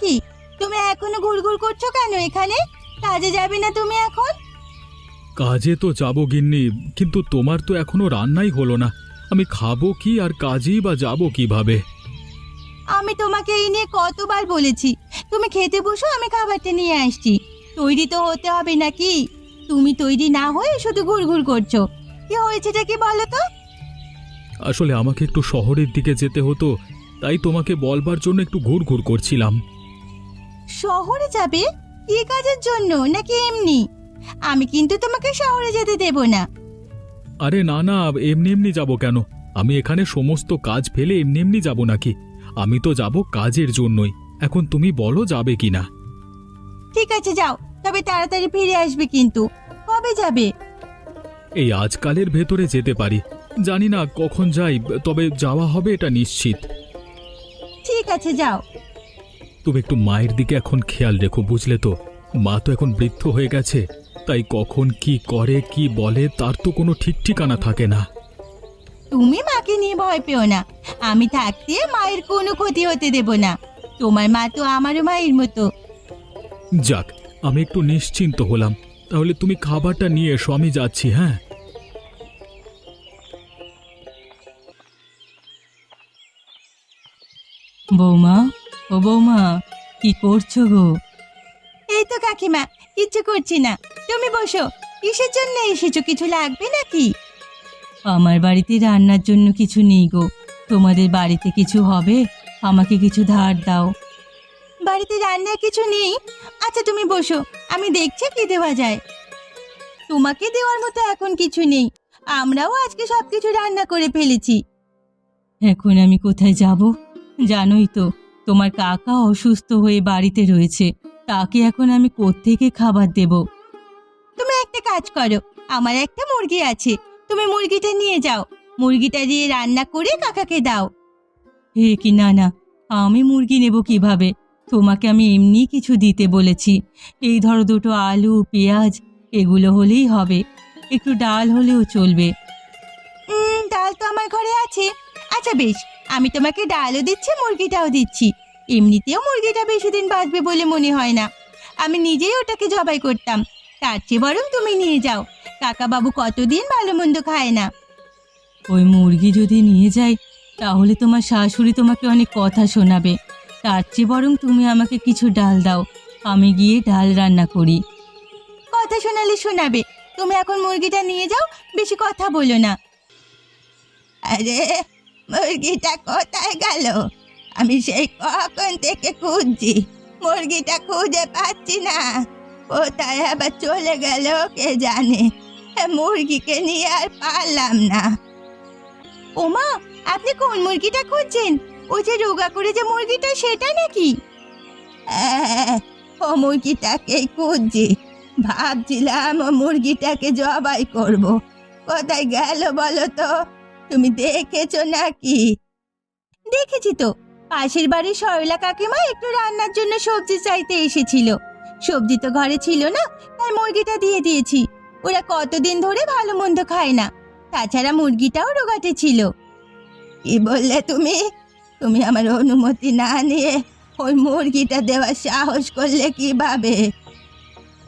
কি? তুমি এখনও ঘুরঘুর করছ কেন এখানে? কাজে যাবে না তুমি এখন? কাজে তো যাব গিন্নি কিন্তু তোমার তো এখনও রান্নাই হলো না। আমি খাব কি আর কাজেই বা যাব কীভাবে? আমি তোমাকে এই নিয়ে কতবার বলেছি। তুমি খেতে বসো আমি খাবারটা নিয়ে আসছি। তৈরি তো হতে হবে নাকি? তুমি তৈরি না হয়ে শুধু ঘুরঘুর করছ। কি হয়েছেটা কি বলো তো? আসলে আমাকে একটু শহরের দিকে যেতে হতো তাই তোমাকে বলবার জন্য একটু ঘুরঘুর করছিলাম। শহরে যাবে? কি কাজের জন্য নাকি এমনি? আমি কিন্তু তোমাকে শহরে যেতে দেব না। আরে না না এমনি এমনি যাব কেন? আমি এখানে সমস্ত কাজ ফেলে এমনি এমনি যাব নাকি? আমি তো যাব কাজের জন্যই। এখন তুমি বলো যাবে কি না ঠিক আছে যাও। তবে তাড়াতাড়ি ফিরে আসবে কিন্তু। কবে যাবে? এই আজকালের ভেতরে যেতে পারি। জানি না কখন যাই তবে যাওয়া হবে এটা নিশ্চিত। ঠিক আছে যাও। তুমি একটু মায়ের দিকে এখন খেয়াল রেখো বুঝলে তো? মা তো এখন বৃদ্ধ হয়ে গেছে তাই কখন কি করে কি বলে তার তো কোনো ঠিক ঠিকানা থাকে না। তুমি মাকে নিয়ে ভয় পেও না। আমি থাকতে মায়ের কোনো ক্ষতি হতে দেব না। তোমার মা তো আমারও মায়ের মতো। যাক আমি একটু নিশ্চিন্ত হলাম। তাহলে তুমি খাবারটা নিয়ে এসো আমি যাচ্ছি হ্যাঁ? বৌমা ও বৌমা কি করছ গো? এই তো কাকিমা কিচ্ছু করছি না। তুমি বসো কিসের জন্য এসেছ কিছু লাগবে নাকি? আমার বাড়িতে রান্নার জন্য কিছু নেই গো। তোমাদের বাড়িতে কিছু হবে? আমাকে কিছু ধার দাও। বাড়িতে রান্নার কিছু নেই? আচ্ছা তুমি বসো আমি দেখছি কি দেওয়া যায়। তোমাকে দেওয়ার মতো এখন কিছু নেই। আমরাও আজকে সবকিছু রান্না করে ফেলেছি। এখন আমি কোথায় যাব? জানোই তো তোমার কাকা অসুস্থ হয়ে বাড়িতে রয়েছে তাকে এখন আমি কোত্থেকে খাবার দেব? তুমি একটা কাজ করো আমার একটা মুরগি আছে তুমি মুরগিটা নিয়ে যাও মুরগিটা দিয়ে রান্না করে কাকাকে দাও। হে কি না না আমি মুরগি নেব কীভাবে? তোমাকে আমি এমনি কিছু দিতে বলেছি এই ধরো দুটো আলু পেঁয়াজ এগুলো হলেই হবে একটু ডাল হলেও চলবে। ডাল তো আমার ঘরে আছে আচ্ছা বেশ আমি তোমাকে ডালও দিচ্ছি মুরগিটাও দিচ্ছি এমনিতেও মুরগিটা বেশি দিন বাঁচবে বলে মনে হয় না। আমি নিজেই ওটাকে জবাই করতাম। তার চেয়ে বরং তুমি নিয়ে যাও। কাকা বাবু কতদিন ভালো মন্দ খায় না। ওই মুরগি যদি নিয়ে যাই তাহলে তোমার শাশুড়ি তোমাকে অনেক কথা শোনাবে। তার চেয়ে বরং তুমি আমাকে কিছু ডাল দাও। আমি গিয়ে ডাল রান্না করি। কথা শোনালে শোনাবে। তুমি এখন মুরগিটা নিয়ে যাও বেশি কথা বলো না। আরে মুরগিটা কোথায় গেল? আমি সেই কখন থেকে খুঁজছি? মুরগিটা খুঁজে পাচ্ছি না। কোথায় আবার চলে গেল কে জানে? মুরগিকে নিয়ে আর পারলাম না। ওমা, আপনি কোন মুরগিটা খুঁজছেন? ওই যে রোগা করে যে মুরগিটা, সেটা নাকি? হ্যাঁ ও মুরগিটাকেই খুঁজছি। ভাবছিলাম ও মুরগিটাকে জবাই করব। কোথায় গেল বলো তো? তুমি দেখেছ নাকি? দেখেছি তো। পাশের বাড়ির সরলা কাকিমা একটু রান্নার জন্য সবজি চাইতে এসেছিল। সবজি তো ঘরে ছিল না, তাই মুরগিটা দিয়ে দিয়েছি। ওরা কতদিন ধরে ভালো মন্দ খায় না, তাছাড়া মুরগিটাও রোগাটে ছিল। কি বললে তুমি? তুমি আমার অনুমতি না নিয়ে ওই মুরগিটা দেওয়ার সাহস করলে কীভাবে?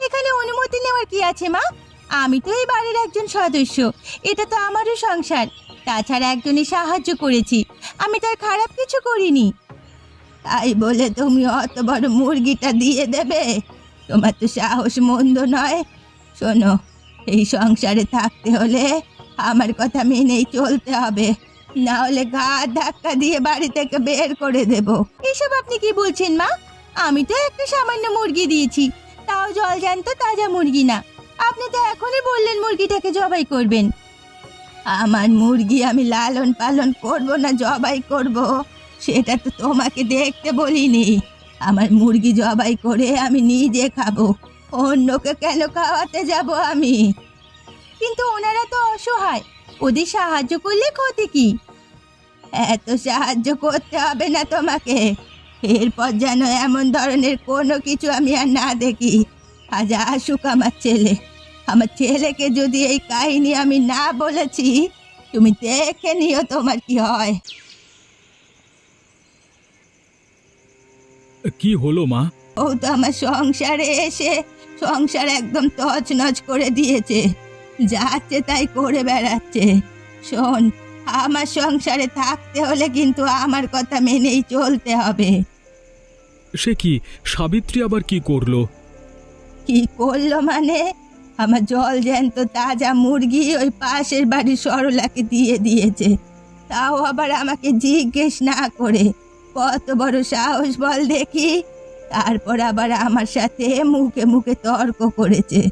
এখানে অনুমতি নেওয়ার কি আছে, মা? আমি তো এই বাড়ির একজন সদস্য, এটা তো আমারও সংসার। তাছাড়া একজনই সাহায্য করেছি। আমি তার খারাপ কিছু করিনি। তাই বলে তুমি অত বড় মুরগিটা দিয়ে দেবে? তোমার তো সাহস মন্দ নয়। শোনো, এই সংসারে থাকতে হলে আমার কথা মেনেই চলতে হবে। না হলে গা ধাক্কা দিয়ে বাড়ি থেকে বের করে দেব। এসব আপনি কি বলছেন, মা? আমি তো একটা সামান্য মুরগি দিয়েছি। তাও জল জ্যান্ত তাজা মুরগি না। আপনি তো এখনই বললেন মুরগিটাকে জবাই করবেন। আমার মুরগি আমি লালন পালন করব না, জবাই করব? সেটা তো তোমাকে দেখতে বলিনি। আমার মুরগি জবাই করে আমি নিজে খাব, অন্যকে কেন খাওয়াতে যাব আমি? কিন্তু ওনারা তো অসহায়, ওদের সাহায্য করলে ক্ষতি কি? এত সাহায্য করতে হবে না তোমাকে। এরপর যেন এমন ধরনের কোনো কিছু আমি আর না দেখি। আজ আসুক আমার ছেলে। আমার ছেলেকে যদি এই কাহিনী আমি না বলেছি তুমি দেখে নিও তোমার কি হয়। কি হলো মা? ও তো আমার সংসারে এসে সংসার একদম তছনছ করে দিয়েছে। যাচ্ছে তাই করে বেড়াচ্ছে। শোন আমার সংসারে থাকতে হলে কিন্তু আমার কথা মেনেই চলতে হবে। সে কি সাবিত্রী আবার কি করল? কি করল মানে? আমার জল জ্যান্ত তাজা মুরগি ওই পাশের বাড়ির সরলাকে দিয়ে দিয়েছে। তাও আবার আমাকে জিজ্ঞেস না করে। কত বড় সাহস বল দেখি। তারপর আবার আমার সাথে মুখে মুখে তর্ক করেছে।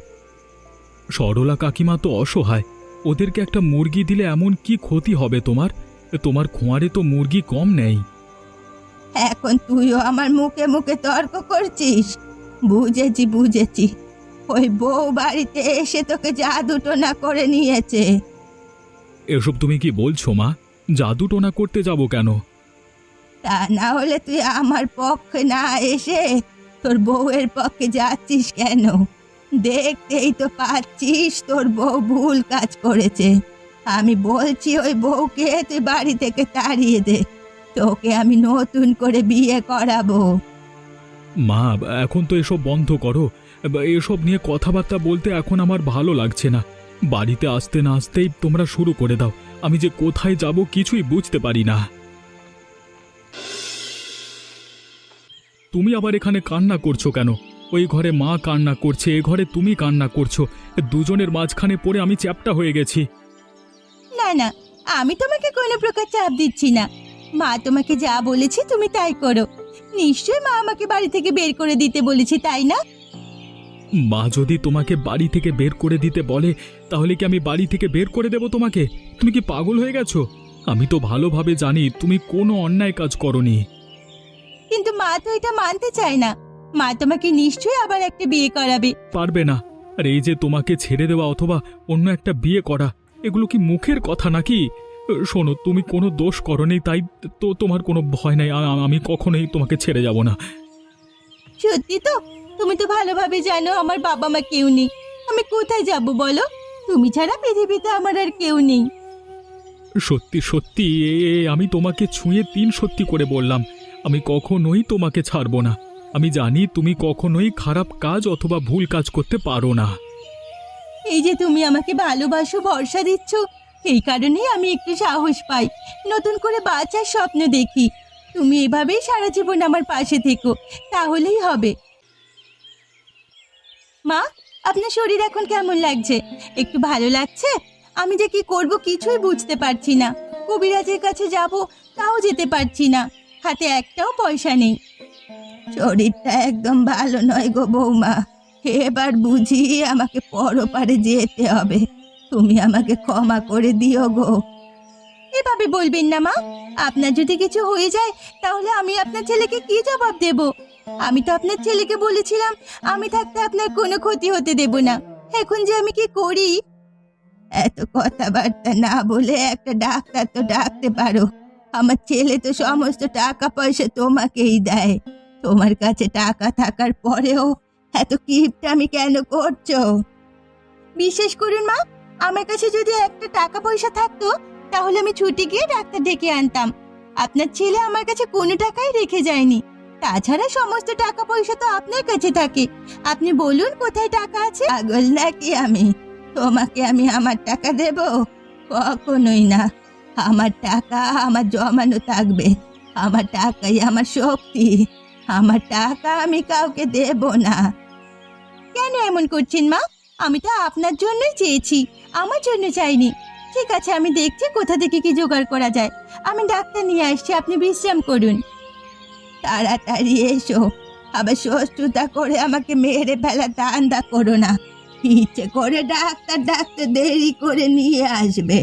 সরলা কাকিমা তো অসহায়। ওদেরকে একটা মুরগি দিলে এমন কি ক্ষতি হবে তোমার? তোমার খোঁয়ারে তো মুরগি কম নেই। এখন তুইও আমার মুখে মুখে তর্ক করছিস? বুঝেছি বুঝেছি। ওই বউ বাড়িতে এসে তোকে জাদু না করে নিয়েছে। এসব তুমি কি বলছো মা? জাদু টোনা করতে যাব কেন? তা না হলে তুই আমার পক্ষে না এসে তোর বউয়ের পক্ষে যাচ্ছিস কেন? দেখতেই তো পাচ্ছিস তোর বউ ভুল কাজ করেছে। আমি বলছি ওই বউকে তুই বাড়ি থেকে তাড়িয়ে দে। তোকে আমি নতুন করে বিয়ে করাবো। মা এখন তো এসব বন্ধ করো। এসব নিয়ে কথাবার্তা বলতে এখন আমার ভালো লাগছে না। বাড়িতে আসতে না আসতেই তোমরা শুরু করে দাও। আমি যে কোথায় যাব কিছুই বুঝতে পারি না। তুমি আবার এখানে কান্না করছ কেন? ওই ঘরে মা কান্না করছে, এ ঘরে তুমি কান্না করছ। দুজনের মাঝখানে পড়ে আমি চ্যাপটা হয়ে গেছি। না না, আমি তোমাকে কোনো প্রকার চাপ দিচ্ছি না। মা তোমাকে যা বলেছে তুমি তাই করো। নিশ্চয়ই মা আমাকে বাড়ি থেকে বের করে দিতে বলেছে, তাই না? মা যদি তোমাকে বাড়ি থেকে বের করে দিতে বলে তাহলে কি আমি বাড়ি থেকে বের করে দেব তোমাকে? তুমি কি পাগল হয়ে গেছো? আমি তো ভালোভাবে জানি তুমি কোনো অন্যায় কাজ করনি। কিন্তু মা তো এটা মানতে চায় না। মা তোমাকে নিশ্চয়ই আবার একটা বিয়ে করাবে। পারবে না। আর এই যে তোমাকে ছেড়ে দেওয়া অথবা অন্য একটা বিয়ে করা এগুলো কি মুখের কথা নাকি? শোনো তুমি কোনো দোষ করনি তাই তো তোমার কোনো ভয় নাই। আমি কখনোই তোমাকে ছেড়ে যাব না। সত্যি তো? তুমি তো ভালোভাবে জানো আমার বাবা মা কেউ নেই। আমি কোথায় যাব বলো? তুমি ছাড়া পৃথিবীতে আমার আর কেউ নেই। সত্যি সত্যি এ আমি তোমাকে ছুঁয়ে তিন সত্যি করে বললাম। আমি কখনোই তোমাকে ছাড়বো না। আমি জানি তুমি কখনোই খারাপ কাজ অথবা ভুল কাজ করতে পারো না। এই যে তুমি আমাকে ভালোবাসো ভরসা দিচ্ছ এই কারণেই আমি একটু সাহস পাই। নতুন করে বাঁচার স্বপ্ন দেখি। তুমি এভাবেই সারা জীবন আমার পাশে থেকো তাহলেই হবে। মা, আপনার শরীর এখন কেমন লাগছে? একটু ভালো লাগছে? আমি যে কি করব কিছুই বুঝতে পারছি না। কবিরাজের কাছে যাব তাও যেতে পারছি না। হাতে একটাও পয়সা নেই। শরীরটা একদম ভালো নয় গো বৌমা। এবার বুঝি আমাকে পরপারে যেতে হবে। তুমি আমাকে ক্ষমা করে দিও গো। এভাবে বলবেন না, মা। আপনার যদি কিছু হয়ে যায়, তাহলে আমি আপনার ছেলেকে কি জবাব দেব? আমি তো আপনার ছেলেকে বলেছিলাম, আমি থাকতে আপনার কোনো ক্ষতি হতে দেব না। এখন যে আমি কি করি? এত কথাবার্তা না বলে একটা ডাক্তার তো ডাকতে পারো। আমার ছেলে তো সমস্ত টাকা পয়সা তোমাকেই দেয়। তোমার কাছে টাকা থাকার পরেও এত কিপটা আমি কেন করছ? বিশেষ করুন, মা, আমার কাছে যদি একটা টাকা পয়সা থাকতো তাহলে আমি ছুটি গিয়ে ডাক্তার ডেকে আনতাম। আপনার ছেলে আমার কাছে কোনো টাকাই রেখে যায়নি। তাছাড়া সমস্ত টাকা পয়সা তো আপনার কাছে থাকে। আপনি বলুন কোথায় টাকা আছে? পাগল নাকি আমি? তোমাকে আমি আমার টাকা দেব? কখনোই না। আমার টাকা আমার জমানো থাকবে। আমার টাকাই আমার শক্তি। আমার টাকা আমি কাউকে দেব না। কেন এমন করছেন মা? আমি তো আপনার জন্যই চেয়েছি। আমার জন্য চাইনি। ঠিক আছে, আমি দেখছি কোথা থেকে কি জোগাড় করা যায়। আমি ডাক্তার নিয়ে আসছি, আপনি বিশ্রাম করুন। তাড়াতাড়ি এসো। আবার সস্তুতা করে আমাকে মেরে ফেলা দান্দা করো না। ইচ্ছে করে ডাক্তার ডাক্তার দেরি করে নিয়ে আসবে।